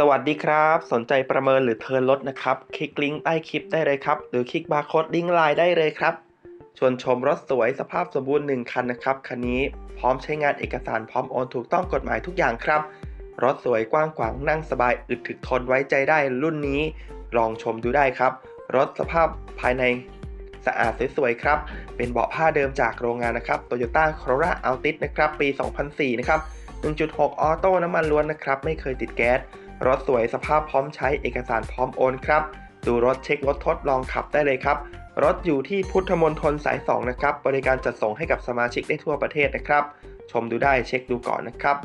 สวัสดีครับ สนใจประเมินหรือเทิร์นรถนะครับ คลิกลิงก์ใต้คลิปได้เลยครับ หรือคลิกบาร์โค้ดลิงก์ไลน์ได้เลยครับ ชวนชมรถสวยสภาพสมบูรณ์ 1 คันนะครับ คันนี้พร้อมใช้งานเอกสารพร้อมโอนถูกต้องกฎหมายทุกอย่างครับ รถสวยกว้างขวางนั่งสบายอึดถึกทนไว้ใจได้รุ่นนี้ ลองชมดูได้ครับ รถสภาพภายในสะอาดสวยๆครับ เป็นเบาะผ้าเดิมจากโรงงานนะครับ Toyota Corolla Altis นะครับ ปี 2004 นะครับ 1.6 ออโต้น้ำมันล้วนนะครับ ไม่เคยติดแก๊ส รถสวยสภาพพร้อมใช้เอกสารพร้อมโอนครับ ดูรถเช็ครถทดลองขับได้เลยครับ รถอยู่ที่พุทธมณฑลสาย 2 นะครับ บริการจัดส่งให้กับสมาชิกได้ทั่วประเทศนะครับ ชมดูได้เช็คดูก่อนนะครับ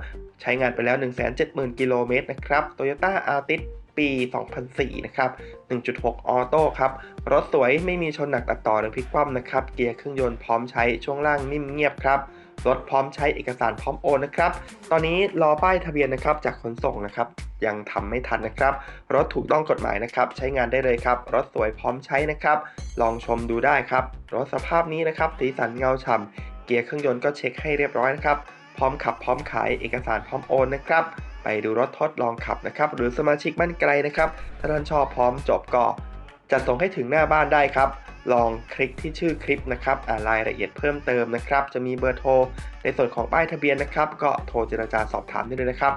ใช้งานไปแล้ว 170,000 กิโลเมตรนะครับ Toyota Altis ปี 2004 นะครับ 1.6 ออโต้ครับ รถสวยไม่มีชนหนักตัดต่อหรือพลิกคว่ำนะครับ เกียร์เครื่องยนต์พร้อมใช้ช่วงล่างนิ่มเงียบครับ รถพร้อมใช้เอกสารพร้อมโอนนะครับ ตอนนี้รอป้ายทะเบียนนะครับจากขนส่งนะครับ ยังทำไม่ทันนะครับ รถถูกต้องกฎหมายนะครับ ใช้งานได้เลยครับ รถสวยพร้อมใช้นะครับ ลองชมดูได้ครับ รถสภาพนี้นะครับ สีสันเงาฉ่ำเกียร์เครื่องยนต์ก็เช็คให้เรียบร้อยนะครับ พร้อมขับพร้อมขายเอกสารพร้อมโอนนะครับไปดูรถทดลองขับนะครับ หรือสมาชิกบ้านไกลนะครับ ถ้าท่านชอบพร้อมจบก็จะส่งให้ถึงหน้าบ้านได้ครับ ลองคลิกที่ชื่อคลิปนะครับอ่านรายละเอียดเพิ่มเติมนะครับ จะมีเบอร์โทร ในส่วนของป้ายทะเบียนนะครับ ก็โทรเจรจาสอบถามได้เลยนะครับ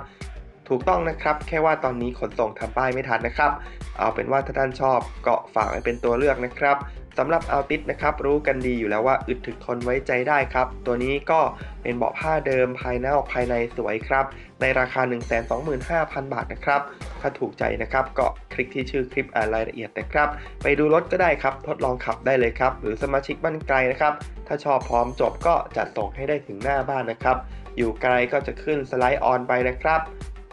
ถูกต้องนะครับ แค่ว่าตอนนี้ขนส่งทำป้ายไม่ทันนะครับ เอาเป็นว่าถ้าท่านชอบก็ฝากไว้เป็นตัวเลือกนะครับสำหรับเอัลติสนะครับรู้กันดีอยู่แล้วว่าอึดถึกทนไว้ใจได้ครับ ตัวนี้ก็เป็นเบาะผ้าเดิมภายนอกภายในสวยครับ ในราคา 125,000 บาทนะครับ ถ้าถูกใจนะครับก็คลิกที่ชื่อคลิปอ่านรายละเอียดนะครับ ไปดูรถก็ได้ครับ ทดลองขับได้เลยครับ หรือสมาชิกบ้านไกลนะครับ ถ้าชอบพร้อมจบก็จัดส่งให้ได้ถึงหน้าบ้านนะครับ อยู่ไกลก็จะขึ้นสไลด์ออนไปนะครับ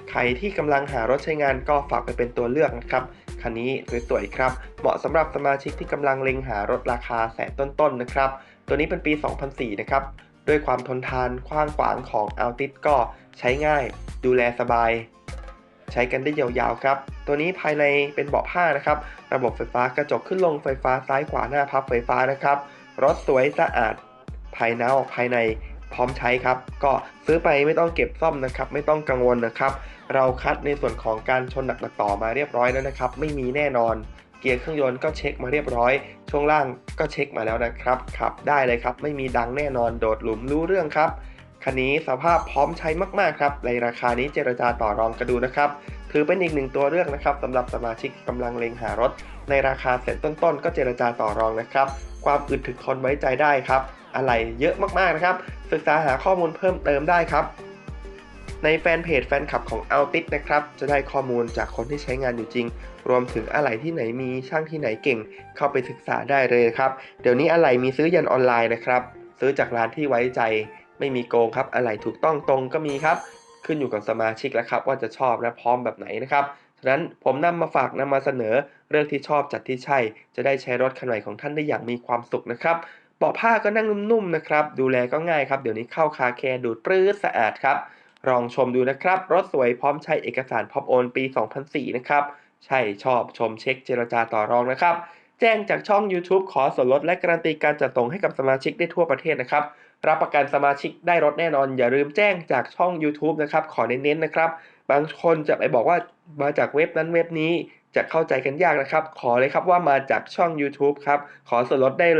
ใครที่กำลังหารถใช้งานก็ฝากไปเป็นตัวเลือกนะครับคันนี้สวยๆครับ เหมาะสำหรับสมาชิกที่กำลังเล็งหารถราคาแสนต้นๆนะครับ ตัวนี้เป็นปี 2004 นะครับ ด้วยความทนทานกว้างขวางของ Altis ก็ใช้ง่าย ดูแลสบาย ใช้กันได้ยาวๆครับ ตัวนี้ภายในเป็นเบาะผ้านะครับ ระบบไฟฟ้ากระจกขึ้นลงไฟฟ้าซ้ายขวาหน้าพับไฟฟ้านะครับ รถสวยสะอาด ภายนอกภายใน พร้อมใช้ครับ ก็ซื้อไปไม่ต้องเก็บซ่อมนะครับ ไม่ต้องกังวลนะครับ เราคัดในส่วนของการชนหนักต่อมาเรียบร้อยแล้วนะครับ ไม่มีแน่นอนเกียร์เครื่องยนต์ก็เช็คมาเรียบร้อย ช่วงล่างก็เช็คมาแล้วนะครับขับได้เลยครับ ไม่มีดังแน่นอนโดดหลุมรู้เรื่องครับคันนี้สภาพพร้อมใช้มากๆครับในราคานี้เจรจาต่อรองกันดูนะครับ ถือเป็นอีกหนึ่งตัวเลือกนะครับสำหรับสมาชิกกำลังเล็งหารถ ในราคาเสร็จต้นๆ ก็เจรจาต่อรองนะครับ ความอึดถึกทนไว้ใจได้ครับ อะไรเยอะมากๆนะครับ ศึกษาหาข้อมูลเพิ่มเติมได้ครับ ในแฟนเพจแฟนคลับของ Altis นะครับ จะได้ข้อมูลจากคนที่ใช้งานอยู่จริง รวมถึงอะไหล่ที่ไหนมีช่างที่ไหนเก่ง เข้าไปศึกษาได้เลยครับ เดี๋ยวนี้อะไหล่มีซื้อยันออนไลน์นะครับ ซื้อจากร้านที่ไว้ใจ ไม่มีโกงครับ อะไหล่ถูกต้องตรงก็มีครับ ขึ้นอยู่กับสมาชิกแล้วครับว่าจะชอบและพร้อมแบบไหนนะครับฉะนั้นผมนำมาฝากนำมาเสนอเรื่องที่ชอบจัดที่ใช่ จะได้ใช้รถคันใหม่ของท่านได้อย่างมีความสุขนะครับ เบาะผ้าก็นั่งนุ่มๆนะครับ ดูแลก็ง่ายครับ เดี๋ยวนี้เข้าคาแคร์ดูดปลื้ดสะอาดครับลองชมดูนะครับ รถสวยพร้อมใช้เอกสารพร้อมโอนปี 2004 นะครับ ใช่ชอบชมเช็คเจรจาต่อรองนะครับ แจ้งจากช่อง YouTube ขอส่วนลดและการันตีการจัดส่งให้กับสมาชิกได้ทั่วประเทศนะครับ รับประกันสมาชิกได้รถแน่นอน อย่าลืมแจ้งจากช่อง YouTube นะครับ ขอเน้นๆนะครับ บางคนจะไปบอกว่ามาจากเว็บนั้นเว็บนี้จะเข้าใจกันยากนะครับ ขอเลยครับว่ามาจากช่อง YouTube ครับขอส่วนลดได้เลย